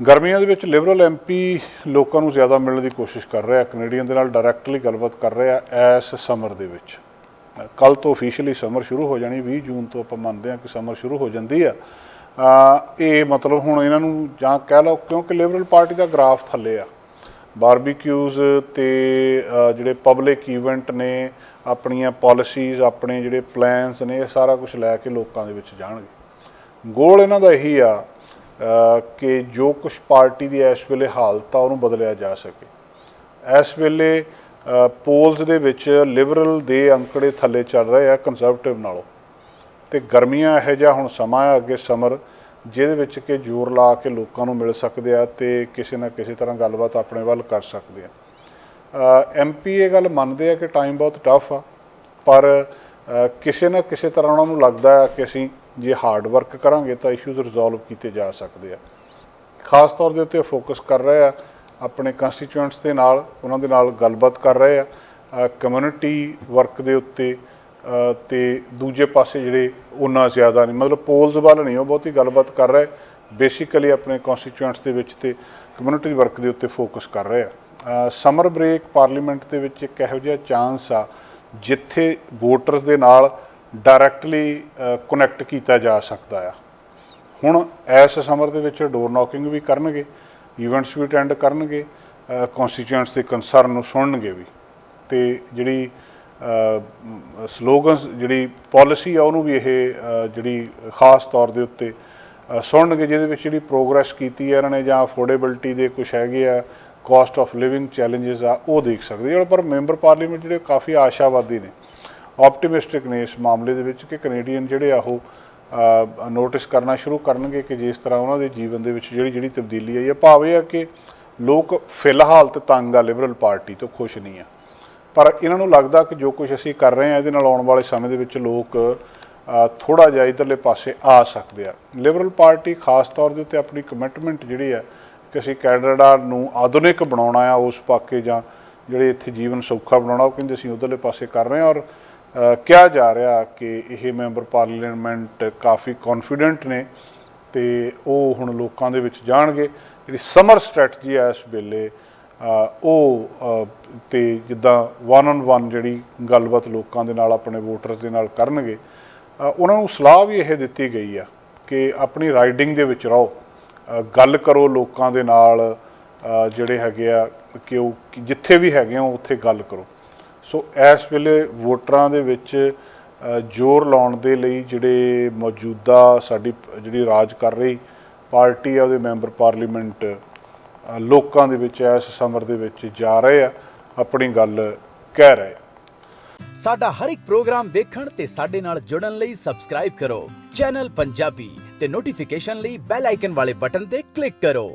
ਗਰਮੀਆਂ ਦੇ ਵਿੱਚ ਲਿਬਰਲ ਐਮਪੀ ਲੋਕਾਂ ਨੂੰ ਜ਼ਿਆਦਾ ਮਿਲਣ ਦੀ ਕੋਸ਼ਿਸ਼ ਕਰ ਰਿਹਾ ਕੈਨੇਡੀਅਨ ਦੇ ਨਾਲ ਡਾਇਰੈਕਟਲੀ ਗੱਲਬਾਤ ਕਰ ਰਿਹਾ ਐਸ ਸਮਰ ਦੇ ਵਿੱਚ। ਕੱਲ ਤੋਂ ਅਫੀਸ਼ੀਅਲੀ ਸਮਰ ਸ਼ੁਰੂ ਹੋ ਜਾਣੀ 20 ਜੂਨ ਤੋਂ ਆਪਾਂ ਮੰਨਦੇ ਹਾਂ ਕਿ ਸਮਰ ਸ਼ੁਰੂ ਹੋ ਜਾਂਦੀ ਆ। ਇਹ ਮਤਲਬ ਹੁਣ ਇਹਨਾਂ ਨੂੰ ਜਾਂ ਕਹਿ ਲਓ ਕਿਉਂਕਿ ਲਿਬਰਲ ਪਾਰਟੀ ਦਾ ਗ੍ਰਾਫ ਥੱਲੇ ਆ। ਬਾਰਬੀਕਿਊਜ਼ ਤੇ ਜਿਹੜੇ ਪਬਲਿਕ ਇਵੈਂਟ ਨੇ, ਆਪਣੀਆਂ ਪਾਲਿਸੀਜ਼ ਆਪਣੇ ਜਿਹੜੇ ਪਲਾਨਸ ਨੇ, ਇਹ ਸਾਰਾ ਕੁਝ ਲੈ ਕੇ ਲੋਕਾਂ ਦੇ ਵਿੱਚ ਜਾਣਗੇ। ਗੋਲ ਇਹਨਾਂ ਦਾ ਇਹੀ ਆ ਕਿ ਜੋ ਕੁਝ ਪਾਰਟੀ ਦੀ ਇਸ ਵੇਲੇ ਹਾਲਤ ਆ, ਉਹਨੂੰ ਬਦਲਿਆ ਜਾ ਸਕੇ। ਇਸ ਵੇਲੇ ਪੋਲਸ ਦੇ ਵਿੱਚ ਲਿਬਰਲ ਦੇ ਅੰਕੜੇ ਥੱਲੇ ਚੱਲ ਰਹੇ ਆ ਕੰਜ਼ਰਵੇਟਿਵ ਨਾਲੋਂ। ਤੇ ਗਰਮੀਆਂ ਇਹੋ ਜਿਹਾ ਹੁਣ ਸਮਾਂ ਆ, ਅੱਗੇ ਸਮਰ ਜਿਹਦੇ ਵਿੱਚ ਕਿ ਜ਼ੋਰ ਲਾ ਕੇ ਲੋਕਾਂ ਨੂੰ ਮਿਲ ਸਕਦੇ ਆ ਤੇ ਕਿਸੇ ਨਾ ਕਿਸੇ ਤਰ੍ਹਾਂ ਗੱਲਬਾਤ ਆਪਣੇ ਵੱਲ ਕਰ ਸਕਦੇ ਆ। ਐਮਪੀ ਇਹ ਗੱਲ ਮੰਨਦੇ ਆ ਕਿ ਟਾਈਮ ਬਹੁਤ ਟਫ ਆ, ਪਰ ਕਿਸੇ ਨਾ ਕਿਸੇ ਤਰ੍ਹਾਂ ਉਹਨਾਂ ਨੂੰ ਲੱਗਦਾ ਹੈ ਕਿ ਅਸੀਂ ਜੇ ਹਾਰਡ ਵਰਕ ਕਰਾਂਗੇ ਤਾਂ ਇਸ਼ੂਜ਼ ਰਿਜ਼ੋਲਵ ਕੀਤੇ ਜਾ ਸਕਦੇ ਆ। ਖਾਸ ਤੌਰ ਦੇ ਉੱਤੇ ਫੋਕਸ ਕਰ ਰਹੇ ਆ ਆਪਣੇ ਕੰਸਟੀਚੁਐਂਟਸ ਦੇ ਨਾਲ ਉਹਨਾਂ ਦੇ ਨਾਲ ਗੱਲਬਾਤ ਕਰ ਰਹੇ ਆ ਕਮਿਊਨਿਟੀ ਵਰਕ ਦੇ ਉੱਤੇ ਅ, ਤੇ ਦੂਜੇ ਪਾਸੇ ਜਿਹੜੇ ਉਹਨਾਂ ਜ਼ਿਆਦਾ ਨਹੀਂ ਮਤਲਬ ਪੋਲਸ ਵੱਲ ਨਹੀਂ ਉਹ ਬਹੁਤੀ ਗੱਲਬਾਤ ਕਰ ਰਹੇ ਬੇਸਿਕਲੀ ਆਪਣੇ ਕੰਸਟੀਚੁਐਂਟਸ ਦੇ ਵਿੱਚ ਤੇ ਕਮਿਊਨਿਟੀ ਵਰਕ ਦੇ ਉੱਤੇ ਫੋਕਸ ਕਰ ਰਹੇ ਆ। ਸਮਰ ਬ੍ਰੇਕ ਪਾਰਲੀਮੈਂਟ ਦੇ ਵਿੱਚ ਇੱਕ ਇਹੋ ਜਿਹਾ ਚਾਂਸ ਆ ਜਿੱਥੇ ਵੋਟਰਸ ਦੇ ਨਾਲ ਡਾਇਰੈਕਟਲੀ ਕਨੈਕਟ ਕੀਤਾ ਜਾ ਸਕਦਾ ਆ। ਹੁਣ ਇਸ ਸਮਰ ਦੇ ਵਿੱਚ ਡੋਰ ਨੌਕਿੰਗ ਵੀ ਕਰਨਗੇ ਇਵੈਂਟਸ ਵੀ ਅਟੈਂਡ ਕਰਨਗੇ ਕਨਸਟੀਚੁਐਂਟਸ ਦੇ ਕੰਸਰਨ ਨੂੰ ਸੁਣਨਗੇ ਵੀ। ਤੇ ਜਿਹੜੀ ਸਲੋਗਨਸ ਜਿਹੜੀ ਪਾਲਿਸੀ ਆ, ਉਹਨੂੰ ਵੀ ਇਹ ਜਿਹੜੀ ਖਾਸ ਤੌਰ ਦੇ ਉੱਤੇ ਸੁਣਨਗੇ, ਜਿਹਦੇ ਵਿੱਚ ਜਿਹੜੀ ਪ੍ਰੋਗਰੈਸ ਕੀਤੀ ਹੈ ਇਹਨਾਂ ਨੇ ਜਾਂ ਅਫੋਰਡੇਬਿਲਟੀ ਦੇ ਕੁਝ ਹੈਗੇ ਆ ਕਾਸਟ ਆਫ ਲਿਵਿੰਗ ਚੈਲੰਜਸ ਆ, ਉਹ ਦੇਖ ਸਕਦੇ ਆ। ਪਰ ਮੈਂਬਰ ਪਾਰਲੀਮੈਂਟ ਜਿਹੜੇ ਕਾਫੀ ਆਸ਼ਾਵਾਦੀ ਨੇ। ਆਪਟੀਮਿਸਟਿਕ ਨੇ ਇਸ ਮਾਮਲੇ ਦੇ ਵਿੱਚ ਕਿ ਕੈਨੇਡੀਅਨ ਜਿਹੜੇ ਆ ਉਹ ਨੋਟਿਸ ਕਰਨਾ ਸ਼ੁਰੂ ਕਰਨਗੇ ਕਿ ਜਿਸ ਤਰ੍ਹਾਂ ਉਹਨਾਂ ਦੇ ਜੀਵਨ ਦੇ ਵਿੱਚ ਜਿਹੜੀ ਜਿਹੜੀ ਤਬਦੀਲੀ ਆਈ ਹੈ ਭਾਵ ਇਹ ਆ ਕਿ ਲੋਕ ਫਿਲਹਾਲ ਤੇ ਤੰਗ ਆ ਲਿਬਰਲ ਪਾਰਟੀ ਤੋਂ ਖੁਸ਼ ਨਹੀਂ ਆ। ਪਰ ਇਹਨਾਂ ਨੂੰ ਲੱਗਦਾ ਕਿ ਜੋ ਕੁਝ ਅਸੀਂ ਕਰ ਰਹੇ ਹਾਂ ਇਹਦੇ ਨਾਲ ਆਉਣ ਵਾਲੇ ਸਮੇਂ ਦੇ ਵਿੱਚ ਲੋਕ ਥੋੜਾ ਜਿਹਾ ਇਧਰਲੇ ਪਾਸੇ ਆ ਸਕਦੇ ਆ। ਲਿਬਰਲ ਪਾਰਟੀ ਖਾਸ ਤੌਰ ਦੇ ਉੱਤੇ ਆਪਣੀ ਕਮਿਟਮੈਂਟ ਜਿਹੜੀ ਆ, ਕਿ ਅਸੀਂ ਕੈਨੇਡਾ ਨੂੰ ਆਧੁਨਿਕ ਬਣਾਉਣਾ ਆ, ਉਸ ਪਾਕੇ ਜਾਂ ਜਿਹੜੇ ਇੱਥੇ ਜੀਵਨ ਸੌਖਾ ਬਣਾਉਣਾ, ਉਹ ਕਹਿੰਦੇ ਅਸੀਂ ਉਧਰਲੇ ਪਾਸੇ ਕਰ ਰਹੇ ਹਾਂ ਔਰ ਕਿਹਾ ਜਾ ਰਿਹਾ ਕਿ ਇਹ ਮੈਂਬਰ ਪਾਰਲੀਮੈਂਟ ਕਾਫੀ ਕੌਨਫੀਡੈਂਟ ਨੇ ਤੇ ਉਹ ਹੁਣ ਲੋਕਾਂ ਦੇ ਵਿੱਚ ਜਾਣਗੇ। ਜਿਹੜੀ ਸਮਰ ਸਟ੍ਰੈਟਜੀ ਹੈ ਇਸ ਵੇਲੇ ਉਹ ਅ, ਤੇ ਜਿੱਦਾਂ ਵਨ ਔਨ ਵਨ ਜਿਹੜੀ ਗੱਲਬਾਤ ਲੋਕਾਂ ਦੇ ਨਾਲ ਆਪਣੇ ਵੋਟਰਸ ਦੇ ਨਾਲ ਕਰਨਗੇ ਉਹਨਾਂ ਨੂੰ ਸਲਾਹ ਵੀ ਇਹ ਦਿੱਤੀ ਗਈ ਆ ਕਿ ਆਪਣੀ ਰਾਈਡਿੰਗ ਦੇ ਵਿੱਚ ਰਹੋ। ਗੱਲ ਕਰੋ ਲੋਕਾਂ ਦੇ ਨਾਲ ਜਿਹੜੇ ਹੈਗੇ ਆ ਕਿ ਉਹ ਜਿੱਥੇ ਵੀ ਹੈਗੇ ਹੋ ਉੱਥੇ ਗੱਲ ਕਰੋ। ਸੋ ਇਸ ਵੇਲੇ ਵੋਟਰਾਂ ਦੇ ਵਿੱਚ ਜ਼ੋਰ ਲਾਉਣ ਦੇ ਲਈ ਜਿਹੜੇ ਮੌਜੂਦਾ ਸਾਡੀ ਜਿਹੜੀ ਰਾਜ ਕਰ ਰਹੀ ਪਾਰਟੀ ਆ, ਉਹਦੇ ਮੈਂਬਰ ਪਾਰਲੀਮੈਂਟ ਲੋਕਾਂ ਦੇ ਵਿੱਚ ਇਸ ਸਮਰ ਦੇ ਵਿੱਚ ਜਾ ਰਹੇ ਆ, ਆਪਣੀ ਗੱਲ ਕਹਿ ਰਹੇ ਸਾਡਾ ਹਰ ਇੱਕ ਪ੍ਰੋਗਰਾਮ ਦੇਖਣ ਤੇ ਸਾਡੇ ਨਾਲ ਜੁੜਨ ਲਈ ਸਬਸਕ੍ਰਾਈਬ ਕਰੋ। ਚੈਨਲ ਪੰਜਾਬੀ ਤੇ ਨੋਟੀਫਿਕੇਸ਼ਨ ਲਈ ਬੈਲ ਆਈਕਨ ਵਾਲੇ ਬਟਨ ਤੇ ਕਲਿੱਕ ਕਰੋ।